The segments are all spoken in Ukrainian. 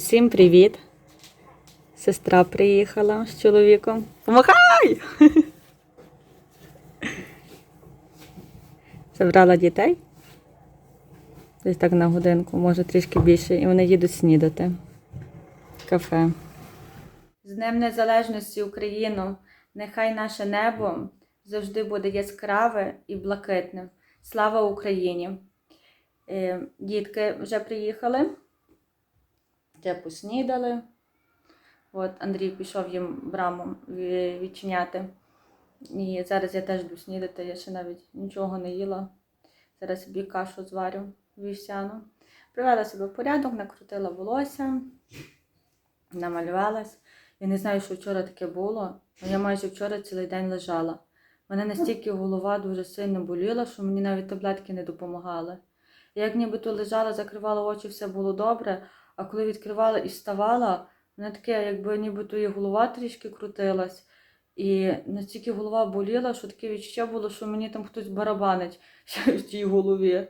Усім привіт! Сестра приїхала з чоловіком. Помахай! Забрала дітей. Десь так на годинку, може трішки більше, і вони їдуть снідати. Кафе. З Днем Незалежності Україну! Нехай наше небо завжди буде яскраве і блакитним. Слава Україні! Е, Дітки вже приїхали. Вже поснідали. От Андрій пішов їм браму відчиняти. І зараз я теж йду снідати, я ще навіть нічого не їла. Зараз собі кашу зварю вівсяну. Привела себе в порядок, накрутила волосся, намалювалась. Я не знаю, що вчора таке було, але я майже вчора цілий день лежала. Мене настільки голова дуже сильно боліла, що мені навіть таблетки не допомагали. Я як нібито лежала, закривала очі, все було добре, а коли відкривала і вставала, мене таке, якби нібито і голова трішки крутилась. І настільки голова боліла, що таке відчуття було, що мені там хтось барабанить в тій голові.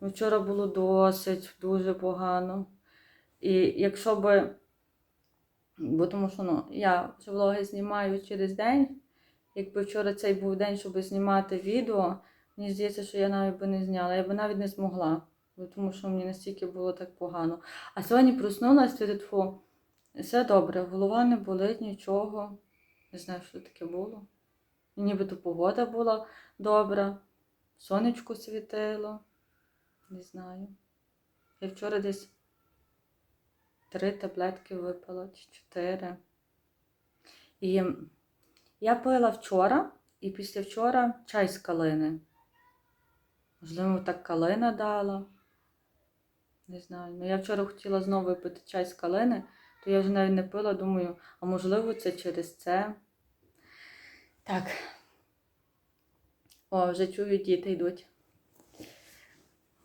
Ну, Вчора було досить дуже погано. І якщо би, бо тому що ну, я влоги знімаю через день, якби вчора цей був день, щоб знімати відео, мені здається, що я навіть би не зняла, я би навіть не змогла, тому що мені настільки було так погано. А сьогодні проснулася, тьфу, все добре, голова не болить, нічого. Не знаю, що таке було. І Нібито погода була добра, сонечко світило. Не знаю. Я вчора десь три таблетки випила, чи чотири. І я пила вчора і після вчора чай з калини. Можливо, так калина дала. Не знаю. Ну я вчора хотіла знову випити чай з калини, то я вже навіть не пила, думаю, а можливо, це через це. Так. О, вже чую, діти йдуть.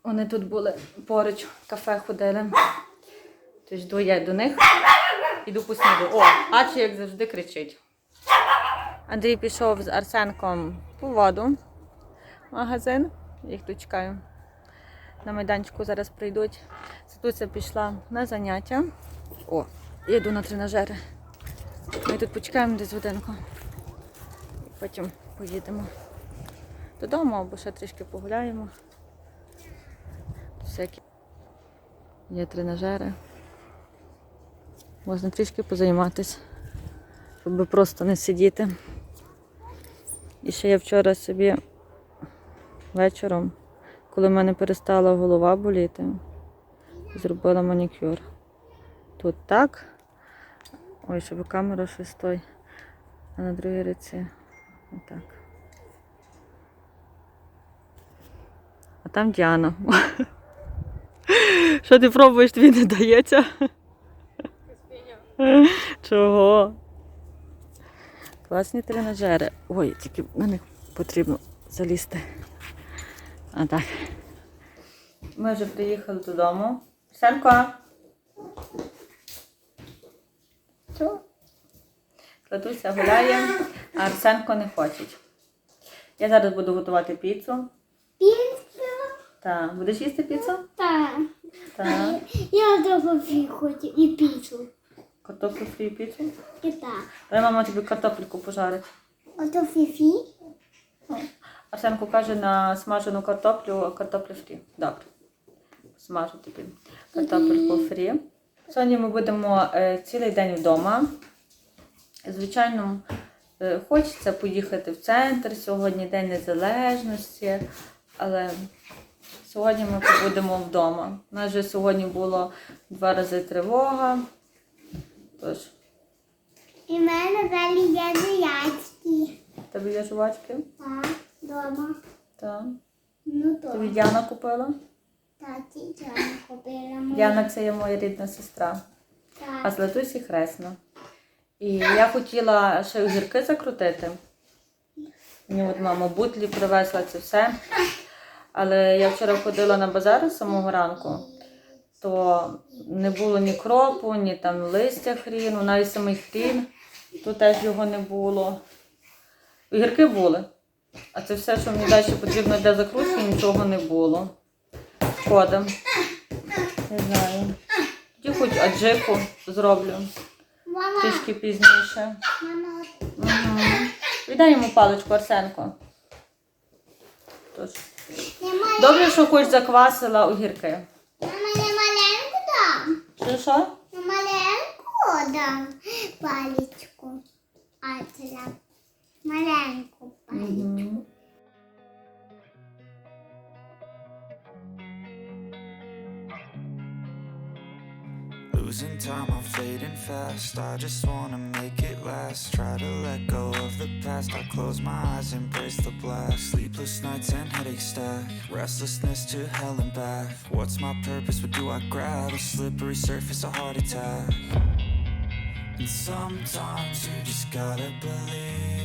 Вони тут були поруч, в кафе ходили. Тож йду я до них, іду поснідаю. О, Ачі, як завжди, кричить. Андрій пішов з Арсенком по воду в магазин. Їх тут чекаю. На майданчику зараз прийдуть. Ситуція пішла на заняття. О, йду на тренажери. Ми тут почекаємо десь годинку. І потім поїдемо додому або ще трішки погуляємо. Всякі є тренажери. Можна трішки позайматися, щоб просто не сидіти. І ще я вчора собі вечором, коли в мене перестала голова боліти, зробила манікюр. Тут так. Ой, щоб камера щось. А на другій руці отак. А там Діана. Що ти пробуєш, тобі не дається? Чого? Класні тренажери. Ой, тільки на них потрібно залізти. А так. Ми вже приїхали додому. Сенко. Що? Кладуся гуляє, а Арсенко не хоче. Я зараз буду готувати піцу. Піца? Так, будеш їсти піцу? Так. Так. Я добре хочу і піцу. Картоплю фрі піцу. І так. Дай мама тобі картопельку пожарить. Ото фіфі. Арсенко каже на смажену картоплю, картоплю фрі. Добре. Смажу тобі картопельку фрі. Сьогодні ми будемо е, цілий день вдома. Звичайно, е, хочеться поїхати в центр. Сьогодні День Незалежності, але сьогодні ми побудемо вдома. У нас вже сьогодні було два рази тривога. Тож, І в мене далі є в тебе є жувачки? Так, дома. Так. Ну то. Тобі то. Діана купила? Таті Джана купила мені. Діана це є моя рідна сестра. А Так. з Латусі хресна. І я хотіла ще огірки закрутити. Мені от мама бутлі привезла це все. Але я вчора ходила на базар з самого ранку, то не було ні кропу, ні там листя хріну, навіть самий хрін, то теж його не було. Огірки були. А це все, що мені далі потрібно для закрутки, нічого не було. Шкода. Не знаю. І хоч аджику зроблю трішки пізніше. мама, Угу. Віддай йому паличку, Арсенко. Тож. Добре, що хоч заквасила огірки. Мама, не маленьку дам. Що що? Маленьку дам паличку. А це маленьку паличку. Угу. Losing time, I'm fading fast. I just wanna make it last. Try to let go of the past. I close my eyes, embrace the blast. Sleepless nights and headaches stack. Restlessness to hell and back. What's my purpose? What do I grab? A slippery surface, a heart attack. And sometimes you just gotta believe.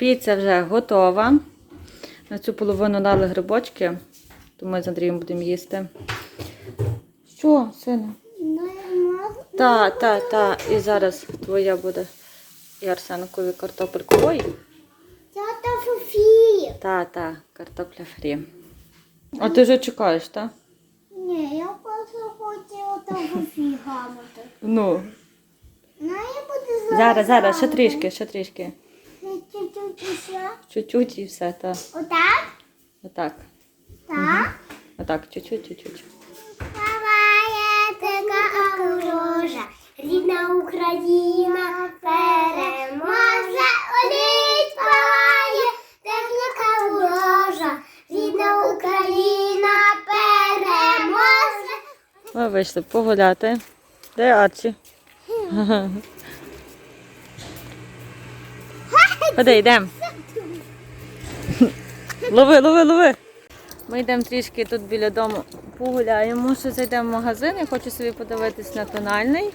Піца вже готова. На цю половину дали грибочки, то ми з Андрієм будемо їсти. Що, сина? Ну, можна? Та, та, та. І зараз твоя буде і Арсенкові картопельку. Ой, то Софія. та, та, картопля фрі. А ти вже чекаєш, так? Ні, я просто хотіла то Софію гамати. Ну. Ну, я буду Зараз, зараз, ще трішки, ще трішки. Чуть-чуть ще. Чуть-чуть і все, так. Отак? Отак. Так. Отак, чуть-чуть, чуть-чуть. Палає така ворожа, рідна Україна переможе, оліть палає, техніка ворожа, рідна Україна переможе. Ми вийшли погуляти. Де Арчі? Ходи, йдемо. Лови, лови, лови. Ми йдемо трішки тут біля дому погуляємо. Ще зайдемо в магазин. Я хочу собі подивитись на тональний.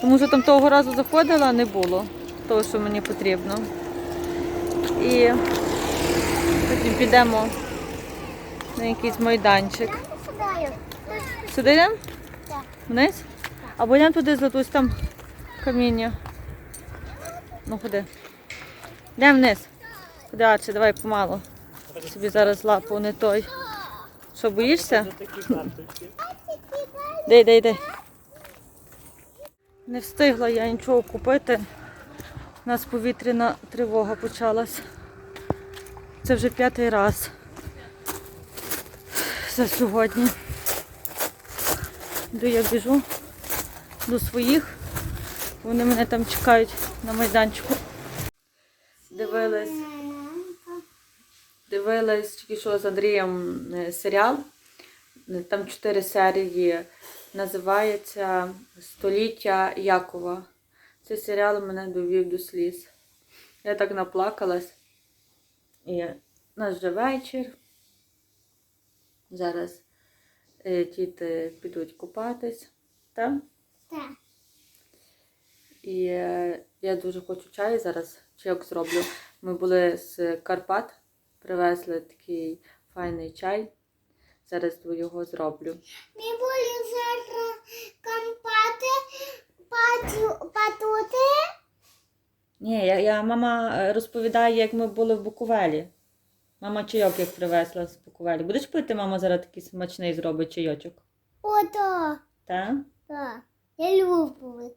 Тому що там того разу заходила, не було того, що мені потрібно. І потім підемо на якийсь майданчик. Сюди йдемо? Вниз? Або йдемо туди златусь там каміння. Ну ходи. Йдемо вниз. Ходи, давай помалу. Собі зараз лапу не той. Що, боїшся? Де, де, де. Не встигла я нічого купити. У нас повітряна тривога почалась. Це вже п'ятий раз за сьогодні. Йду я біжу до своїх. Вони мене там чекають на майданчику. Дивились, дивились тільки що з Андрієм е, серіал. Е, Там чотири серії. Називається Століття Якова. Цей серіал мене довів до сліз. Я так наплакалась. І у нас вже вечір. Зараз е, діти підуть купатись. Так? Так. І я дуже хочу чай зараз, чайок зроблю. Ми були з Карпат, привезли такий файний чай. Зараз його зроблю. Ми були зараз пату, патути. Ні, я, я мама е, розповідає, як ми були в Буковелі. Мама чайок як привезла з Буковелі. Будеш пити, мама зараз такий смачний зробить чайочок. Ото. Так? Так. Я люблю.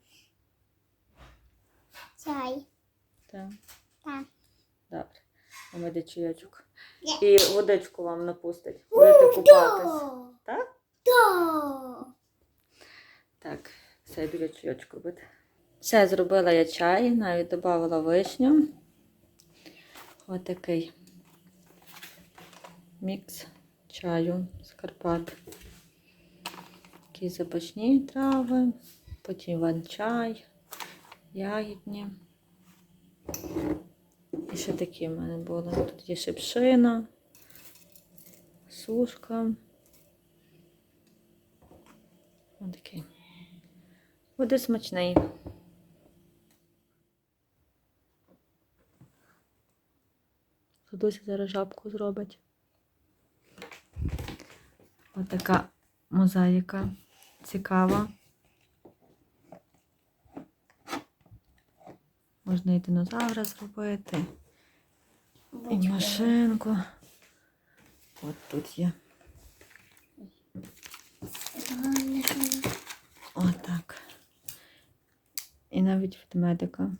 Чай. Так. Так. Добре. Мама йде чайочок. І водичку вам напустить. Будете купатись. Так? Так, все, я біля чайочку робити. Все, зробила я чай, навіть додавала вишню. Отакий. мікс чаю з Карпат. Такі запашні трави, потім іван-чай, ягідні. І ще такі в мене були. Тут є шипшина, сушка. Ось такий. Буде смачний. Досі зараз жабку зробить. Ось така мозаїка цікава. Можна і динозавра зробити, і машинку. От тут є. Отак. І навіть ведмедика.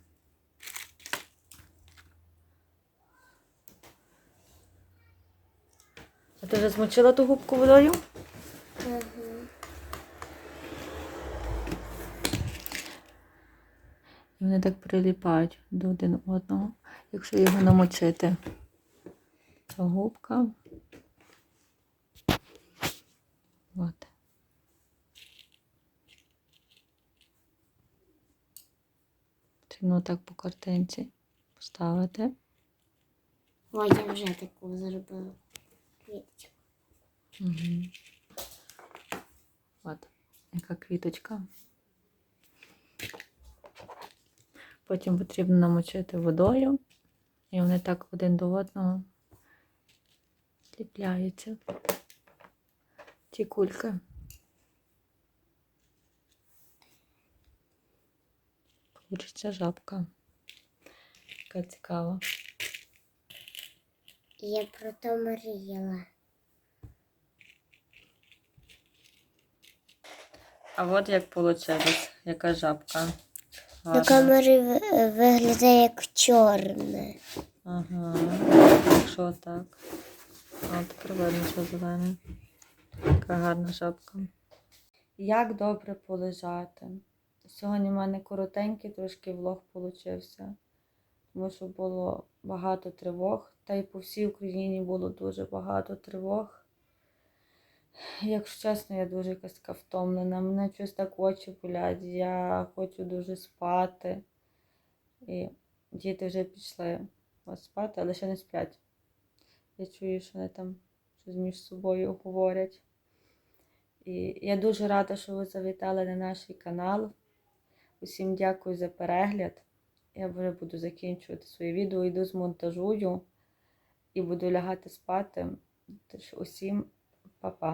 А ти вже змочила ту губку водою? І вони так приліпають до один одного, якщо його намочити. Губка. От. Потрібно так по картинці поставити. Ой, я вже таку зробила. Квіточку. Угу. От, яка квіточка. Потім потрібно намочити водою, і вони так один до одного ліпляються. Ті кульки. Получиться жабка. Яка цікава. Я про то мріяла. А от як вийшло, яка жабка. На камері виглядає як чорне. Ага, якщо так. А тепер видно, що зелене. Яка гарна жабка. Як добре полежати. Сьогодні в мене коротенький трошки влог получився, тому що було багато тривог, та й по всій Україні було дуже багато тривог. Якщо чесно, я дуже якась така втомлена. Мене щось так очі болять, я хочу дуже спати. І діти вже пішли спати, але ще не сплять. Я чую, що вони там щось між собою говорять. І я дуже рада, що ви завітали на наш канал. Усім дякую за перегляд. Я вже буду закінчувати своє відео, йду змонтажую і буду лягати спати. Тож усім па-па.